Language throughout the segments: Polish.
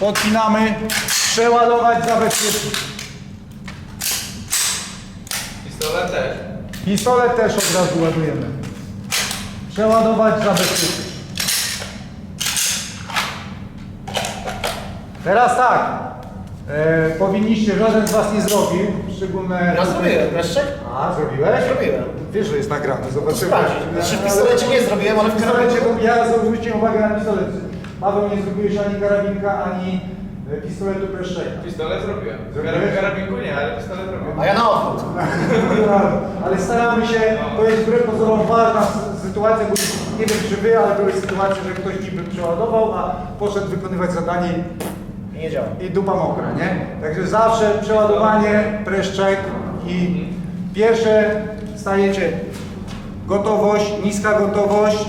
Podpinamy. Przeładować, zabezpieczyć. Pistolet też. Pistolet też od razu ładujemy. Przeładować, zabezpieczyć. Teraz tak. E, powinniście, żaden z Was nie zrobił. Szczególne... Ja zrobiłem, wreszcie? A, zrobiłeś? Zrobiłem. Wiesz, że jest nagrane, zobaczymy. Sprawdź. Znaczy w pistolecie nie zrobiłem, ale w pistolecie, ja zwróciłem uwagę na pistolet. Paweł, nie zrobiłeś ani karabinka, ani e, pistoletu Preszczeka. Pistolet zrobiłem. Zrobiłeś? Karabinku nie, ale pistolet robiłem. A ja na odwrót. Ale staramy się, to jest wbrew pozorom ważna sy- sytuacja, bo nie wiem czy wy, ale były sytuacje, że ktoś niby przeładował, a poszedł wykonywać zadanie I nie działa. i dupa mokra, nie? Także zawsze przeładowanie, preszczek i pierwsze stajecie gotowość, niska gotowość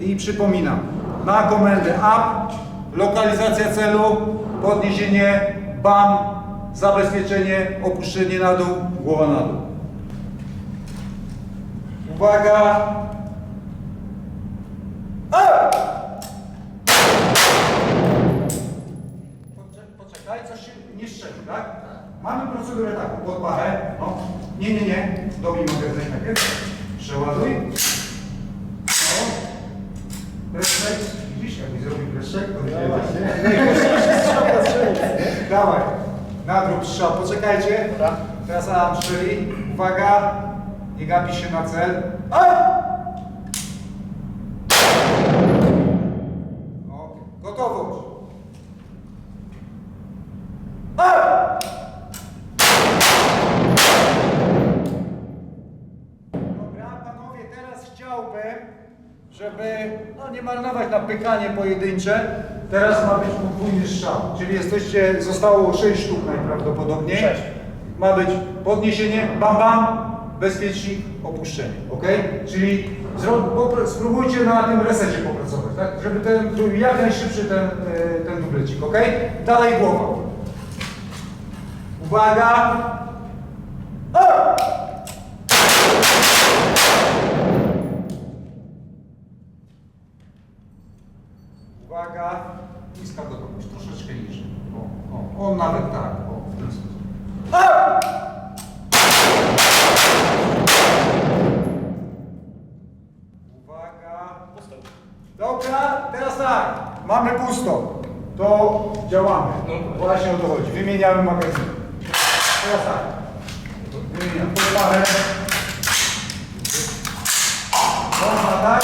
i przypominam, na komendę up, lokalizacja celu, podniesienie, bam, zabezpieczenie, opuszczenie na dół, głowa na dół. Uwaga! A! Poczekaj, coś się nie strzeli, tak? Mamy procedurę taką, pod pachę, no. Nie, nie, nie, dobij magazynek najpierw. Przeładuj. No. Preszek, jakbyś zrobił preszek, to się właśnie. Dawaj, nadrób strzał, poczekajcie. Dobra. Teraz Adam strzeli. Uwaga, nie gapi się na cel. A! Gotowość. Żeby no, nie marnować na pykanie pojedyncze. Teraz ma być podwójny strzał, czyli jesteście, zostało 6 sztuk najprawdopodobniej. Ma być podniesienie, bam bam, bezpiecznik, opuszczenie, ok? Czyli spróbujcie na tym resecie popracować, tak? Żeby ten, był jak najszybszy ten, e, ten dublecik, ok? Dalej głowa. Uwaga! A! Niżej. O, o, o nawet tak, o, w ten sposób. Uwaga. Dobra, teraz tak, mamy pusto. To działamy. No. Właśnie o to chodzi. Wymieniamy magazyn. Teraz tak. Wymieniam podpachę. Można tak,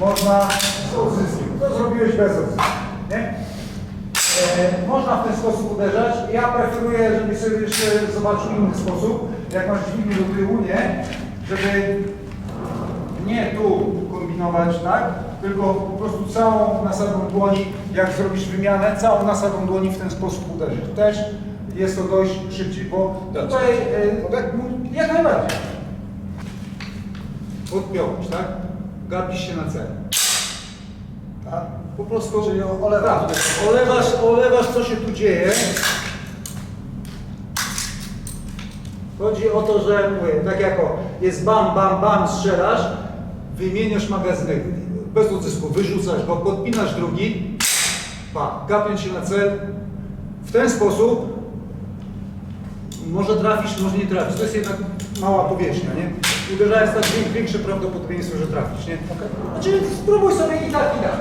można z odzyskiem. To zrobiłeś bez odzysku, nie? E, można w ten sposób uderzać. Ja preferuję, żebyś sobie jeszcze zobaczył inny sposób. Jak masz dźwignię do tyłu, nie? Żeby nie tu kombinować, tak? Tylko po prostu całą nasadą dłoni, jak zrobisz wymianę, całą nasadą dłoni w ten sposób uderzyć. Też jest to dość szybciej, bo tutaj e, jak najbardziej. Podpiąłeś, tak? Gapisz się na cel. Tak? Po prostu Czyli olewam tak, olewasz, olewasz co się tu dzieje. Chodzi o to, że mówię, tak jako jest bam, bam, bam, strzelasz, wymieniasz magazynek bez odzysku, wyrzucasz go, podpinasz drugi, bam, gapiąc się na cel. W ten sposób może trafisz, może nie trafisz. To jest jednak mała powierzchnia, nie? Uderzając wie- większe prawdopodobieństwo, że trafisz, nie? Znaczy spróbuj sobie i tak, i tak.